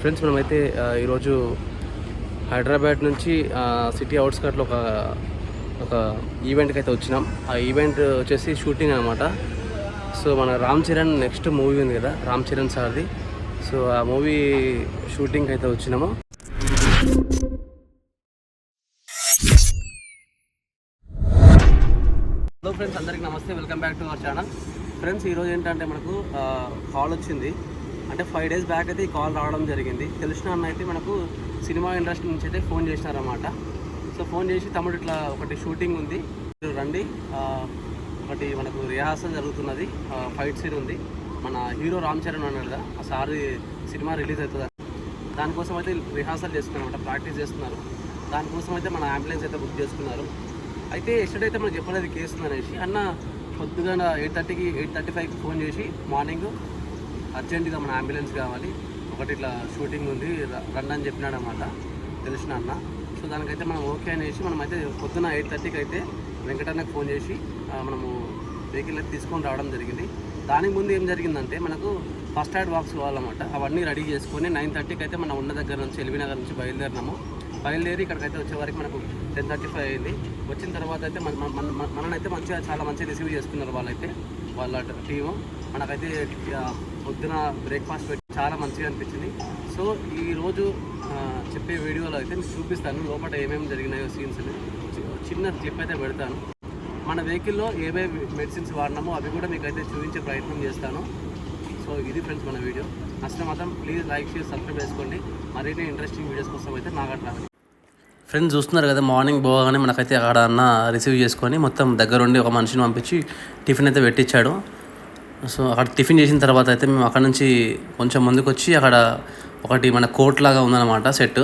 Friends మనమైతే ఈరోజు హైదరాబాద్ నుంచి సిటీ అవుట్స్కట్లో ఒక ఒక ఈవెంట్కి అయితే వచ్చినాం. ఆ ఈవెంట్ వచ్చేసి షూటింగ్ అనమాట సో మన రామ్ చరణ్ నెక్స్ట్ మూవీ ఉంది కదా రామ్ చరణ్ సార్ది. సో ఆ మూవీ షూటింగ్కి అయితే వచ్చినాము. హలో ఫ్రెండ్స్ అందరికీ namaste. Welcome back to our channel friends ఈరోజు ఏంటంటే మనకు కాల్ వచ్చింది. అంటే ఫైవ్ డేస్ బ్యాక్ అయితే ఈ కాల్ రావడం జరిగింది. తెలిసిన అన్న అయితే మనకు సినిమా ఇండస్ట్రీ నుంచి అయితే ఫోన్ చేసినారన్నమాట. సో ఫోన్ చేసి తమ్ముడు ఇట్లా ఒకటి షూటింగ్ ఉంది. మీరు రండి. ఒకటి మనకు రిహార్సల్ జరుగుతున్నది. ఫైట్ సీన్ ఉంది. మన హీరో రామ్ చరణ్ అన్నాడు కదా ఆ సారి సినిమా రిలీజ్ అవుతుంది దానికోసం అయితే రిహార్సల్ చేస్తున్నారు ప్రాక్టీస్ చేస్తున్నారు. దానికోసం అయితే మన అంబులెన్స్ అయితే బుక్ చేసుకున్నారు. అయితే ఎస్టర్డే అయితే మనం చెప్పలేదు కేసు అనేసి అన్న పొద్దుగా ఎయిట్ థర్టీకి ఎయిట్ థర్టీ ఫైవ్కి ఫోన్ చేసి మార్నింగ్ అర్జెంటుగా మన అంబులెన్స్ కావాలి. ఒకటి ఇట్లా షూటింగ్ ఉంది. ర- రండి అని చెప్పినాడు అనమాట తెలిసిన అన్న. సో దానికైతే మనం ఓకే అనేసి మనం అయితే పొద్దున ఎయిట్ థర్టీకి అయితే వెంకటన్నకి ఫోన్ చేసి మనము వెహికల్ అయితే తీసుకొని రావడం జరిగింది. దానికి ముందు ఏం జరిగిందంటే మనకు ఫస్ట్ ఎయిడ్ బాక్స్ కావాలన్నమాట. అవన్నీ రెడీ చేసుకొని నైన్ థర్టీకి అయితే మనం ఉన్న దగ్గర నుంచి ఎల్బీ నగర్ నుంచి బయలుదేరినాము. బయలుదేరి ఇక్కడికైతే వచ్చే వరకు మనకు టెన్ థర్టీ ఫైవ్ అయింది. వచ్చిన తర్వాత అయితే మన మనైతే మననైతే మంచిగా చాలా మంచిగా రిసీవ్ చేసుకున్నారు వాళ్ళైతే వాళ్ళ టీము. మనకైతే పొద్దున బ్రేక్ఫాస్ట్ పెట్టి చాలా మంచిగా అనిపించింది. సో ఈరోజు చెప్పే వీడియోలో అయితే మీకు చూపిస్తాను లోపల ఏమేమి జరిగినాయో సీన్స్ చిన్న క్లిప్ అయితే పెడతాను. మన వెహికల్లో ఏమేమి మెడిసిన్స్ వాడినామో అవి కూడా మీకు అయితే చూపించే ప్రయత్నం చేస్తాను. సో ఇది ఫ్రెండ్స్ మన వీడియో. నష్టం మాత్రం ప్లీజ్ లైక్ షేర్ సబ్స్క్రైబ్ చేసుకోండి. మరిన్ని ఇంట్రెస్టింగ్ వీడియోస్ కోసం అయితే నాగట్లా ఫ్రెండ్స్ చూస్తున్నారు కదా మార్నింగ్ పోగానే మనకైతే అక్కడ అన్న రిసీవ్ చేసుకొని మొత్తం దగ్గరుండి ఒక మనిషిని పంపించి టిఫిన్ అయితే పెట్టించాడు. సో అక్కడ టిఫిన్ చేసిన తర్వాత అయితే మేము అక్కడ నుంచి కొంచెం ముందుకు వచ్చి అక్కడ ఒకటి మన కోర్ట్ లాగా ఉందన్నమాట సెట్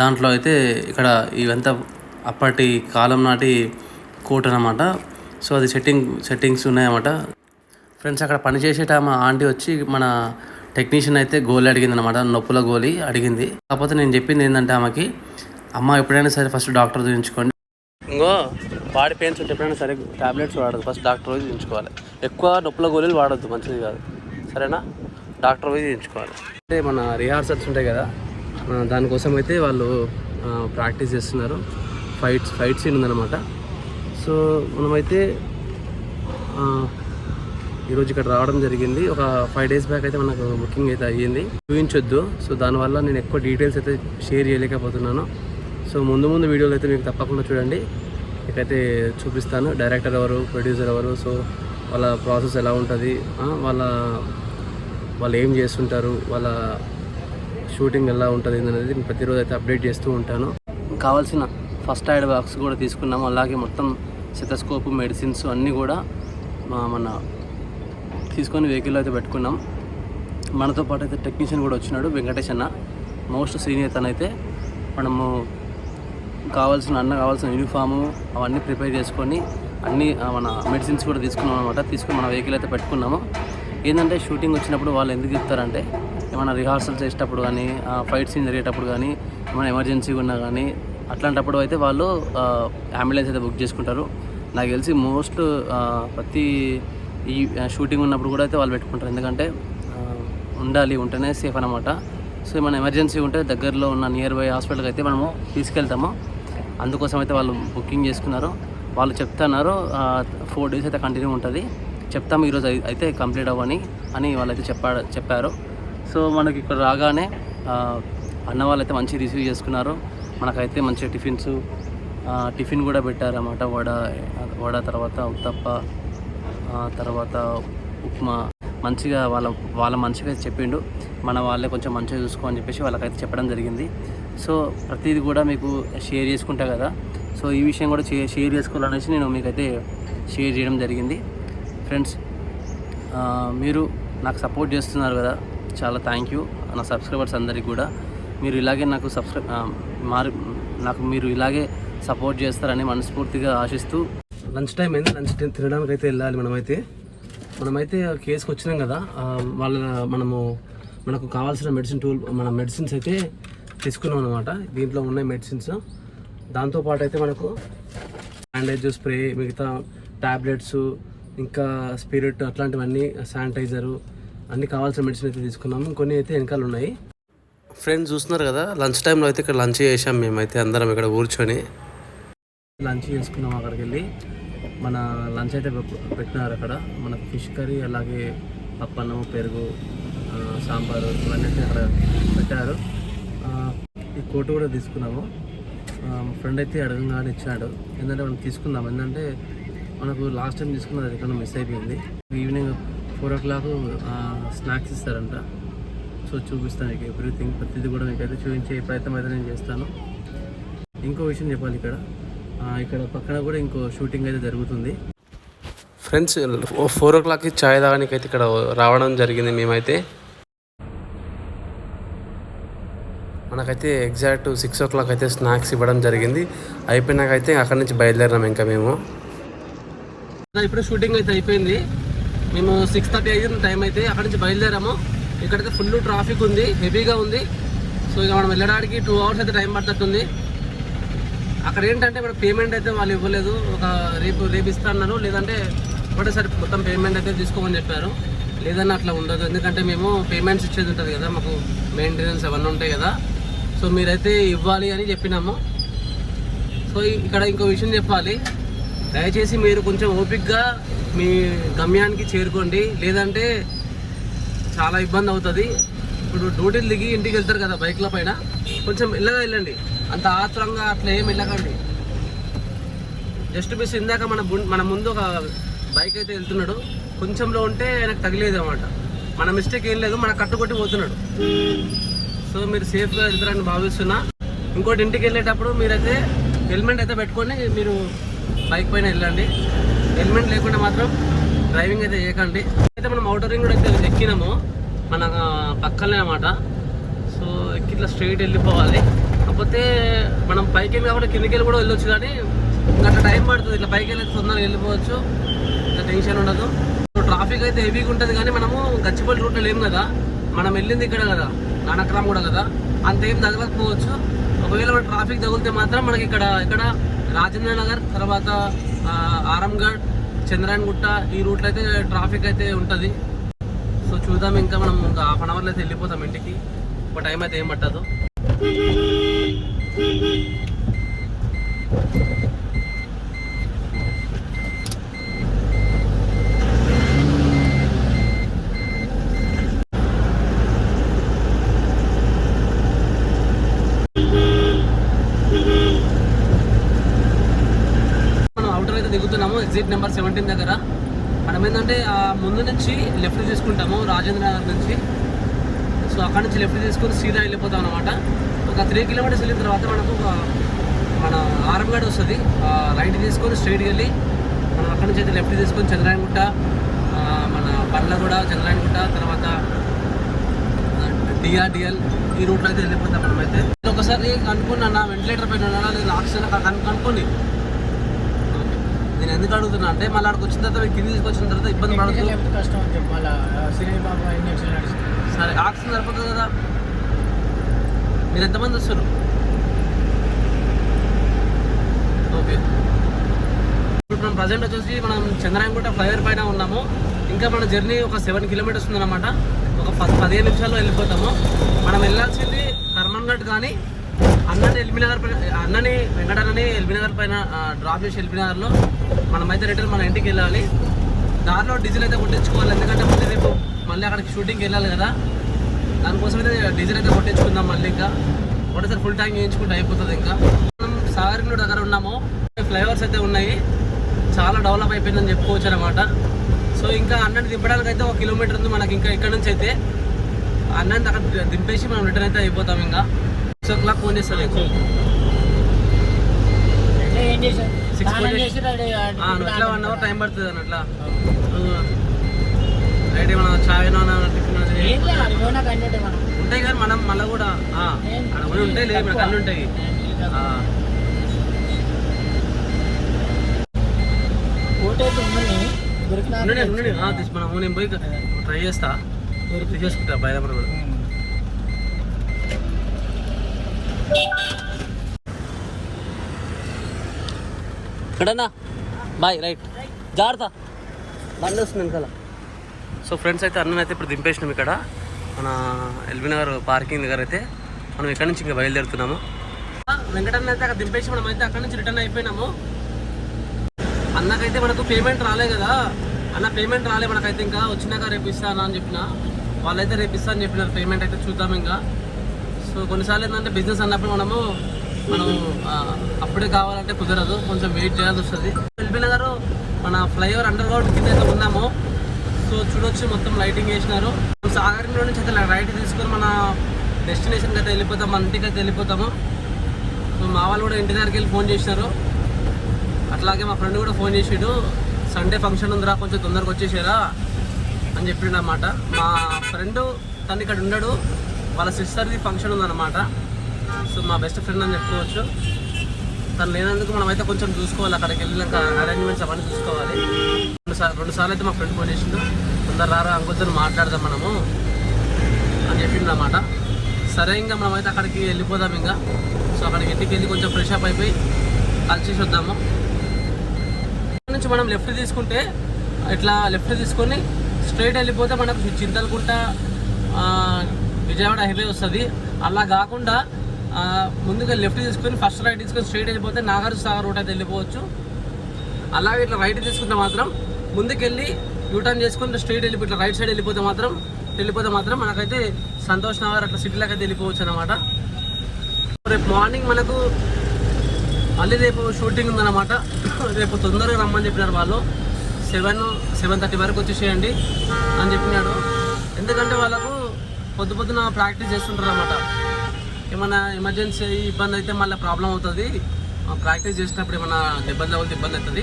దాంట్లో అయితే ఇక్కడ ఇవంతా అప్పటి కాలం నాటి కోర్ట్ అనమాట సో అది సెట్టింగ్ సెట్టింగ్స్ ఉన్నాయన్నమాట. ఫ్రెండ్స్ అక్కడ పనిచేసేట మా ఆంటీ వచ్చి మన టెక్నీషియన్ అయితే గోళీ అడిగింది అనమాట నొప్పుల గోళీ అడిగింది. కాకపోతే నేను చెప్పింది ఏంటంటే ఆమెకి అమ్మ ఎప్పుడైనా సరే ఫస్ట్ డాక్టర్ చూపించుకోండి ఇంకో బాడీ పెయిన్స్ ఉంటే ఎప్పుడైనా సరే టాబ్లెట్స్ వాడదు ఫస్ట్ డాక్టర్ పోయి చూపించుకోవాలి ఎక్కువ నొప్పుల గోళీలు వాడద్దు మంచిది కాదు. సరేనా? డాక్టర్ పోయి చూపించుకోవాలి అంటే మన రిహార్సల్స్ ఉంటాయి కదా దానికోసం అయితే వాళ్ళు ప్రాక్టీస్ చేస్తున్నారు. ఫైట్స్ ఫైట్ సీన్ ఉందన్నమాట. సో మనమైతే ఈరోజు ఇక్కడ రావడం జరిగింది. ఒక ఫైవ్ డేస్ బ్యాక్ అయితే మనకు బుకింగ్ అయితే అయ్యింది. చూపించొద్దు. సో దానివల్ల నేను ఎక్కువ డీటెయిల్స్ అయితే షేర్ చేయలేకపోతున్నాను. సో ముందు ముందు వీడియోలు అయితే మీకు తప్పకుండా చూడండి. మీకైతే చూపిస్తాను. డైరెక్టర్ ఎవరు ప్రొడ్యూసర్ ఎవరు సో వాళ్ళ ప్రాసెస్ ఎలా ఉంటుంది వాళ్ళ వాళ్ళు ఏం చేస్తుంటారు వాళ్ళ షూటింగ్ ఎలా ఉంటుంది అనేది నేను ప్రతిరోజు అయితే అప్డేట్ చేస్తూ ఉంటాను. కావాల్సిన ఫస్ట్ ఎయిడ్ బాక్స్ కూడా తీసుకున్నాము. అలాగే మొత్తం సెతస్కోప్ మెడిసిన్స్ అన్నీ కూడా మన తీసుకొని వెహికల్లో అయితే పెట్టుకున్నాం. మనతో పాటు అయితే టెక్నీషియన్ కూడా వచ్చినాడు వెంకటేష్ అన్న. మోస్ట్ సీనియర్ తనైతే మనము కావాల్సిన అన్న కావాల్సిన యూనిఫాము అవన్నీ ప్రిపేర్ చేసుకొని అన్నీ మన మెడిసిన్స్ కూడా తీసుకున్నాం అనమాట తీసుకుని మన వెహికల్ అయితే పెట్టుకున్నాము. ఏంటంటే షూటింగ్ వచ్చినప్పుడు వాళ్ళు ఎందుకు చెప్తారంటే ఏమైనా రిహార్సల్ చేసేటప్పుడు కానీ ఫైట్ సీన్ జరిగేటప్పుడు కానీ ఏమైనా ఎమర్జెన్సీ ఉన్నా కానీ అట్లాంటప్పుడు అయితే వాళ్ళు అంబులెన్స్ అయితే బుక్ చేసుకుంటారు. నాకు తెలిసి మోస్ట్ ప్రతి ఈ షూటింగ్ ఉన్నప్పుడు కూడా అయితే వాళ్ళు పెట్టుకుంటారు. ఎందుకంటే ఉండాలి ఉంటేనే సేఫ్ అనమాట సో ఏమైనా ఎమర్జెన్సీ ఉంటే దగ్గరలో ఉన్న నియర్ బై హాస్పిటల్కి అయితే మనము తీసుకెళ్తాము. అందుకోసం అయితే వాళ్ళు బుకింగ్ చేసుకున్నారు. వాళ్ళు చెప్తున్నారు ఫోర్ డేస్ అయితే కంటిన్యూ ఉంటుంది. చెప్తాము ఈరోజు అయితే కంప్లీట్ అవ్వని అని వాళ్ళైతే చెప్పాడు చెప్పారు. సో మనకి ఇక్కడ రాగానే అన్న వాళ్ళైతే మంచి రిసీవ్ చేసుకున్నారు. మనకైతే మంచి టిఫిన్స్ టిఫిన్ కూడా పెట్టారన్నమాట. వడ వడ తర్వాత ఉత్తప్ప తర్వాత ఉప్మా. మంచిగా వాళ్ళ వాళ్ళ మంచిగా చెప్పిండు. మన వాళ్ళే కొంచెం మంచిగా చూసుకో అని చెప్పేసి వాళ్ళకైతే చెప్పడం జరిగింది. సో ప్రతిదీ కూడా మీకు షేర్ చేసుకుంటా కదా. సో ఈ విషయం కూడా షేర్ చేసుకోవాలనేసి నేను మీకైతే షేర్ చేయడం జరిగింది. ఫ్రెండ్స్ మీరు నాకు సపోర్ట్ చేస్తున్నారు కదా. చాలా థ్యాంక్ యూ. నా సబ్స్క్రైబర్స్ అందరికీ కూడా. మీరు ఇలాగే నాకు సబ్స్క్రైబ్ మారి నాకు మీరు ఇలాగే సపోర్ట్ చేస్తారని మనస్ఫూర్తిగా ఆశిస్తూ లంచ్ టైం అయింది. లంచ్ టైం తినడానికి అయితే వెళ్ళాలి మనమైతే. మనమైతే ఆ కేసుకి వచ్చినాం కదా వాళ్ళ మనము మనకు కావాల్సిన మెడిసిన్ టూల్ మన మెడిసిన్స్ అయితే తీసుకున్నాం అనమాట దీంట్లో ఉన్నాయి మెడిసిన్స్ దాంతోపాటు అయితే మనకు బ్యాండేజ్ స్ప్రే మిగతా టాబ్లెట్స్ ఇంకా స్పిరిట్ అట్లాంటివన్నీ శానిటైజరు అన్నీ కావాల్సిన మెడిసిన్ అయితే తీసుకున్నాము. కొన్ని అయితే వెనకాల ఉన్నాయి. ఫ్రెండ్స్ చూస్తున్నారు కదా లంచ్ టైంలో అయితే ఇక్కడ లంచ్ చేసాం మేమైతే అందరం ఇక్కడ కూర్చొని. లంచ్ చేసుకున్నాం అక్కడికి వెళ్ళి మన లంచ్ అయితే పెట్టినారు అక్కడ. మన ఫిష్ కర్రీ అలాగే పప్పన్నం పెరుగు సాంబారు ఇవన్నీ అయితే అక్కడ పెట్టారు. ఈ కోటు కూడా తీసుకున్నాము. ఫ్రెండ్ అయితే అడగంగానే ఇచ్చాడు. ఎందుకంటే మనం తీసుకుందాం. ఎందుకంటే మనకు లాస్ట్ టైం తీసుకున్నది ఎక్కడ మిస్ అయిపోయింది. Evening four o'clock snacks ఇస్తారంట. సో చూపిస్తాను మీకు ఎవ్రీథింగ్. ప్రతిదీ కూడా మీకు అయితే చూపించే ప్రయత్నం అయితే నేను చేస్తాను. ఇంకో విషయం చెప్పాలి ఇక్కడ. ఇక్కడ పక్కన కూడా ఇంకో షూటింగ్ అయితే జరుగుతుంది. ఫ్రెండ్స్ ఫోర్ ఓ క్లాక్కి ఛాయ్ తాగడానికి అయితే ఇక్కడ రావడం జరిగింది మేమైతే. మనకైతే ఎగ్జాక్ట్ సిక్స్ ఓ క్లాక్ అయితే స్నాక్స్ ఇవ్వడం జరిగింది. అయిపోయినాకైతే అక్కడి నుంచి బయలుదేరినాం ఇంకా మేము. ఇప్పుడు షూటింగ్ అయితే అయిపోయింది. మేము సిక్స్ థర్టీ అయ్యింది టైం అయితే అక్కడి నుంచి బయలుదేరాము. ఇక్కడైతే ఫుల్ ట్రాఫిక్ ఉంది హెవీగా ఉంది. సో ఇక మనం వెళ్ళడానికి టూ అవర్స్ అయితే టైం పడుతుంది అక్కడ ఏంటంటే ఇప్పుడు పేమెంట్ అయితే వాళ్ళు ఇవ్వలేదు. ఒక రేపు రేపు ఇస్తాను అన్నారు. లేదంటే ఒకటేసారి మొత్తం పేమెంట్ అయితే తీసుకోమని చెప్పారు. లేదన్నా అట్లా ఉండదు. ఎందుకంటే మేము పేమెంట్స్ ఇచ్చేది ఉంటుంది కదా మాకు మెయింటెనెన్స్ అవన్నీ ఉంటాయి కదా. సో మీరైతే ఇవ్వాలి అని చెప్పినాము. సో ఇక్కడ ఇంకో విషయం చెప్పాలి. దయచేసి మీరు కొంచెం ఓపిక్గా మీ గమ్యానికి చేరుకోండి. లేదంటే చాలా ఇబ్బంది అవుతుంది. ఇప్పుడు డ్యూటీలు దిగి ఇంటికి వెళ్తారు కదా బైక్ల పైన. కొంచెం మెల్లగా వెళ్ళండి. అంత ఆత్రంగా అట్లా ఏం వెళ్ళకండి జస్ట్ మిస్ ఇందాక మన మన ముందు ఒక బైక్ అయితే వెళ్తున్నాడు. కొంచెంలో ఉంటే ఆయనకు తగిలేదు అనమాట మన మిస్టేక్ ఏం లేదు. మన కట్టుకొట్టి పోతున్నాడు. సో మీరు సేఫ్గా వెళ్తారని భావిస్తున్నా. ఇంకోటి ఇంటికి వెళ్ళేటప్పుడు మీరైతే హెల్మెట్ అయితే పెట్టుకొని మీరు బైక్ పైన వెళ్ళండి. హెల్మెట్ లేకుండా మాత్రం డ్రైవింగ్ అయితే చేయకండి. అయితే మనం అవుటర్ రింగ్ కూడా అయితే ఎక్కినాము. మన పక్కనే అనమాట సో ఎక్కి ఇట్లా స్ట్రైట్ వెళ్ళిపోవాలి. కాకపోతే మనం పైకి వెళ్ళి కాబట్టి కిందకి వెళ్ళి కూడా వెళ్ళొచ్చు కానీ ఇంకా అట్లా టైం పడుతుంది. ఇట్లా పైకి వెళ్ళి తొందరగా వెళ్ళిపోవచ్చు. ఇంకా టెన్షన్ ఉండదు. ట్రాఫిక్ అయితే హెవీగా ఉంటుంది కానీ మనము గచ్చిపల్లి రూట్లో లేము కదా. మనం వెళ్ళింది ఇక్కడ కదా. నానక్రామ్ కూడా కదా అంత ఏం తగలకపోవచ్చు. ఒకవేళ మన ట్రాఫిక్ తగిలితే మాత్రం మనకి ఇక్కడ ఇక్కడ రాజేంద్ర నగర్ తర్వాత ఆరంగఢ్ చంద్రాయణగుట్ట ఈ రూట్లో అయితే ట్రాఫిక్ అయితే ఉంటుంది. సో చూద్దాం ఇంకా మనం ఇంకా హాఫ్ అన్ అవర్లో అయితే వెళ్ళిపోతాం ఇంటికి. ఒక టైం అయితే ఏం పట్టదు మనం అవుటర్ అయితే దిగుతున్నాము ఎగ్జిట్ నెంబర్ సెవెంటీన్ దగ్గర. మనం ఏంటంటే ముందు నుంచి లెఫ్ట్ తీసుకుంటాము రాజేంద్ర నగర్ నుంచి. సో అక్కడ నుంచి లెఫ్ట్ తీసుకొని సీదా వెళ్ళిపోతాం అనమాట ఒక త్రీ కిలోమీటర్స్ వెళ్ళిన తర్వాత మనకు ఒక మన ఆరంగడ్ వస్తుంది. రైట్ తీసుకొని స్ట్రైట్కి వెళ్ళి మనం అక్కడ నుంచి అయితే లెఫ్ట్ తీసుకొని చంద్రాయణగుట్ట మన బండ్లగూడ చంద్రాయణగుట్ట తర్వాత డిఆర్డిఎల్ ఈ రూట్లో అయితే వెళ్ళిపోతాం మనమైతే. ఒకసారి కనుక్కున్నా నా వెంటిలేటర్ పైన ఉన్నాడా లేదా ఆక్సిజన్ కనుక్కొని. నేను ఎందుకు అడుగుతున్నా అంటే మళ్ళీ అక్కడికి వచ్చిన తర్వాత కింద తీసుకొచ్చిన తర్వాత ఇబ్బంది పడదు కష్టం అని చెప్పి సరే ఆక్సిజన్ సరిపోతుంది కదా? మీరు ఎంతమంది వస్తారు ఓకే. ఇప్పుడు మనం ప్రజెంట్ వచ్చేసి మనం చంద్రాయణగుట్ట ఫ్లైఓవర్ పైన ఉన్నాము. ఇంకా మన జర్నీ ఒక సెవెన్ కిలోమీటర్స్ ఉందన్నమాట. ఒక పది పదిహేను నిమిషాల్లో వెళ్ళిపోతాము. మనం వెళ్ళాల్సింది కర్మన్ఘట్ కానీ అన్నని ఎల్బీ నగర్ పైన అన్నని వెంకటన్నని ఎల్బీ నగర్ పైన డ్రాప్ చేసి ఎల్బీ నగర్లో మనమైతే రిటర్న్ మన ఇంటికి వెళ్ళాలి. దారిలో డీజిల్ అయితే కొట్టించుకోవాలి ఎందుకంటే మళ్ళీ రేపు మళ్ళీ అక్కడికి షూటింగ్కి వెళ్ళాలి కదా. దానికోసం అయితే డీజిల్ అయితే కొట్టించుకుందాం మళ్ళీ ఇంకా. ఒకటేసారి ఫుల్ ట్యాంక్ చేయించుకుంటే అయిపోతుంది ఇంకా. మనం సాగరినూరు దగ్గర ఉన్నాము ఫ్లైఓవర్స్ అయితే ఉన్నాయి. చాలా డెవలప్ అయిపోయిందని చెప్పుకోవచ్చు అనమాట సో ఇంకా అన్నని దింపడానికి అయితే ఒక కిలోమీటర్ ఉంది మనకి ఇంకా ఇక్కడ నుంచి అయితే. అన్నని అక్కడ దింపేసి మనం రిటర్న్ అయితే అయిపోతాం ఇంకా. సిక్స్ ఓ ఫోన్ చేస్తాను చేసి నువ్వు ఎట్లా వన్ అవర్ టైం పడుతుంది అని అట్లా రైట్ ఏమన్నా చాయ్ టిఫిన్ ఉంటాయి కానీ మనం మళ్ళీ కూడా అక్కడ కూడా ఉంటాయి లేదు మనకు అన్నీ ఉంటాయి దొరికిన మనం నేను పోయి ట్రై చేస్తా తీసేసుకుంటా బయలుదేరి కూడా ఇక్కడన్నా? Bye right. జాగ్రత్త. బండి వస్తుంది వెనకాల. సో ఫ్రెండ్స్ అయితే అన్నని అయితే ఇప్పుడు దింపేసినాం ఇక్కడ. మన ఎల్బీ నగర్ పార్కింగ్ దగ్గర అయితే మనం ఎక్కడి నుంచి ఇంకా బయలుదేరుతున్నాము. వెంకటన్న అయితే అక్కడ దింపేసి మనం అయితే అక్కడ నుంచి రిటర్న్ అయిపోయినాము. అన్నకైతే మనకు పేమెంట్ రాలే కదా. అన్న పేమెంట్ రాలే మనకైతే ఇంకా. వచ్చినాక రేపు ఇస్తాను అని చెప్పిన. వాళ్ళైతే రేపు ఇస్తా అని చెప్పినారు. పేమెంట్ అయితే చూద్దాం ఇంకా. సో కొన్నిసార్లు ఏంటంటే బిజినెస్ అన్నప్పుడు మనము మనం అప్పుడే కావాలంటే కుదరదు. కొంచెం వెయిట్ చేయాల్సి వస్తుంది. ఎల్బీ నగర్ మన ఫ్లైఓవర్ అండర్ గ్రౌండ్ కింద అయితే ఉన్నాము. సో చూడొచ్చు మొత్తం లైటింగ్ వేసినారు సాగరంలో నుంచి అయితే రైట్ తీసుకొని మన డెస్టినేషన్కి అయితే వెళ్ళిపోతాం మన ఇంటికి అయితే వెళ్ళిపోతాము. సో మా వాళ్ళు కూడా ఇంటి దగ్గరికి వెళ్ళి ఫోన్ చేసినారు. అట్లాగే మా ఫ్రెండ్ కూడా ఫోన్ చేసాడు. సండే ఫంక్షన్ ఉందిరా కొంచెం తొందరగా వచ్చేసారా అని చెప్పిండు అన్నమాట మా ఫ్రెండ్ తను ఇక్కడ ఉండడు. వాళ్ళ సిస్టర్ది ఫంక్షన్ ఉందన్నమాట. సో మా బెస్ట్ ఫ్రెండ్ అని చెప్పుకోవచ్చు. తను లేనందుకు మనం అయితే కొంచెం చూసుకోవాలి అక్కడికి వెళ్ళినాక అరేంజ్మెంట్స్ అవన్నీ చూసుకోవాలి. రెండు సార్లు రెండు సార్లు అయితే మా ఫ్రెండ్ ఫోన్ చేసిండు. తొందర రారా అంకొద్దని మాట్లాడదాం మనము అని చెప్పిండు అనమాట సరే ఇంకా మనం అయితే అక్కడికి వెళ్ళిపోదాం ఇంకా. సో అక్కడికి ఇంటికి వెళ్ళి కొంచెం ఫ్రెష్ అప్ అయిపోయి కలిసి వద్దాము ఇక్కడ నుంచి మనం లెఫ్ట్ తీసుకుంటే ఇట్లా లెఫ్ట్ తీసుకొని స్ట్రైట్ వెళ్ళిపోతే మనకు చింతలకుంట విజయవాడ హైవే వస్తుంది. అలా కాకుండా ముందుగా లెఫ్ట్ తీసుకొని ఫస్ట్ రైట్ తీసుకొని స్ట్రైట్ వెళ్ళిపోతే నాగార్జు సాగర్ రూట్ అయితే వెళ్ళిపోవచ్చు. అలాగే ఇట్లా రైట్ తీసుకుంటే మాత్రం ముందుకెళ్ళి యూటర్న్ చేసుకుని స్ట్రైట్ వెళ్ళిపో ఇట్లా రైట్ సైడ్ వెళ్ళిపోతే మాత్రం వెళ్ళిపోతే మాత్రం మనకైతే సంతోష్ నగర్ అట్లా సిటీలోకి అయితే వెళ్ళిపోవచ్చు అనమాట రేపు మార్నింగ్ మనకు మళ్ళీ రేపు షూటింగ్ ఉందన్నమాట. రేపు తొందరగా రమ్మని చెప్పినారు వాళ్ళు. సెవెన్ సెవెన్ థర్టీ వరకు వచ్చేసేయండి అని చెప్పినాడు. ఎందుకంటే వాళ్ళకు పొద్దు పొద్దున ప్రాక్టీస్ చేస్తుంటారు అనమాట ఏమైనా ఎమర్జెన్సీ ఇబ్బంది అయితే మళ్ళీ ప్రాబ్లం అవుతుంది. ప్రాక్టీస్ చేసినప్పుడు ఏమైనా ఇబ్బంది అవుతుంది. ఇబ్బంది అవుతుంది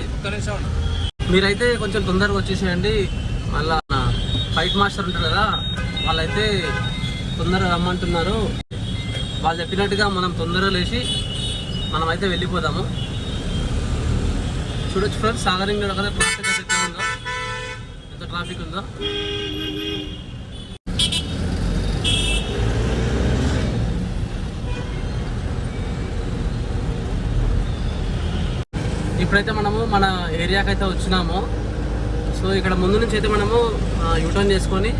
మీరైతే కొంచెం తొందరగా వచ్చేసేయండి. మళ్ళా ఫైట్ మాస్టర్ ఉంటారు కదా వాళ్ళైతే తొందరగా రమ్మంటున్నారు. వాళ్ళు చెప్పినట్టుగా మనం తొందరగా లేచి మనం అయితే వెళ్ళిపోదాము. చూడొచ్చు ఫ్రెండ్స్ సాగరింగ్ కదా ట్రాఫిక్ ఎట్లా ఉందో ఎంత ట్రాఫిక్ ఉందో. ఇప్పుడైతే మనము మన ఏరియాకి అయితే వచ్చినాము. సో ఇక్కడ ముందు నుంచి అయితే మనము యూటర్న్ చేసుకొని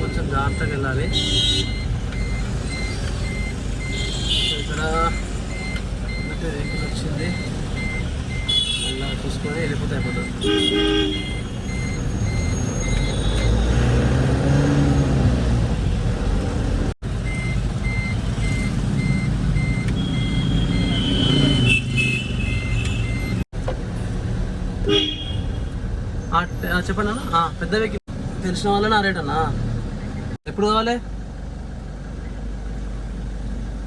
కొంచెం జాగ్రత్తగా వెళ్ళాలి. ఇక్కడ వెహికల్ వచ్చింది. అలా చూసుకొని వెళ్ళిపోతే అయిపోతుంది ఆ, ట- ఆ, చెప్పండి అన్న. పెద్ద వెహికల్ తెలిసిన వాళ్ళని ఆ రేట్ అన్నా. ఎప్పుడు కావాలి?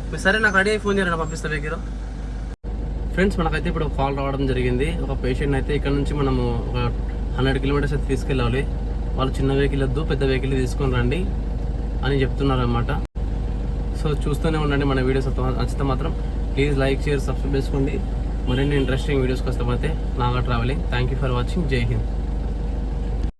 మీరు సరే నాకు రెడీ అయి ఫోన్ చేయాలి పంపిస్తా వెహికల్ ఫ్రెండ్స్ మనకైతే ఇప్పుడు కాల్ రావడం జరిగింది. ఒక పేషెంట్ అయితే ఇక్కడ నుంచి మనము ఒక హండ్రెడ్ కిలోమీటర్స్ అయితే తీసుకెళ్ళాలి. వాళ్ళు చిన్న వెహికల్ వద్దు పెద్ద వెహికల్ తీసుకొని రండి అని చెప్తున్నారు అనమాట సో చూస్తూనే ఉండండి మన వీడియోస్ నచ్చితే మాత్రం. ప్లీజ్ లైక్ షేర్ సబ్స్క్రైబ్ చేసుకోండి. మరిన్ని ఇంట్రెస్టింగ్ వీడియోస్ కోసం అయితే. Naga travelling. Thank you for watching Jai Hind.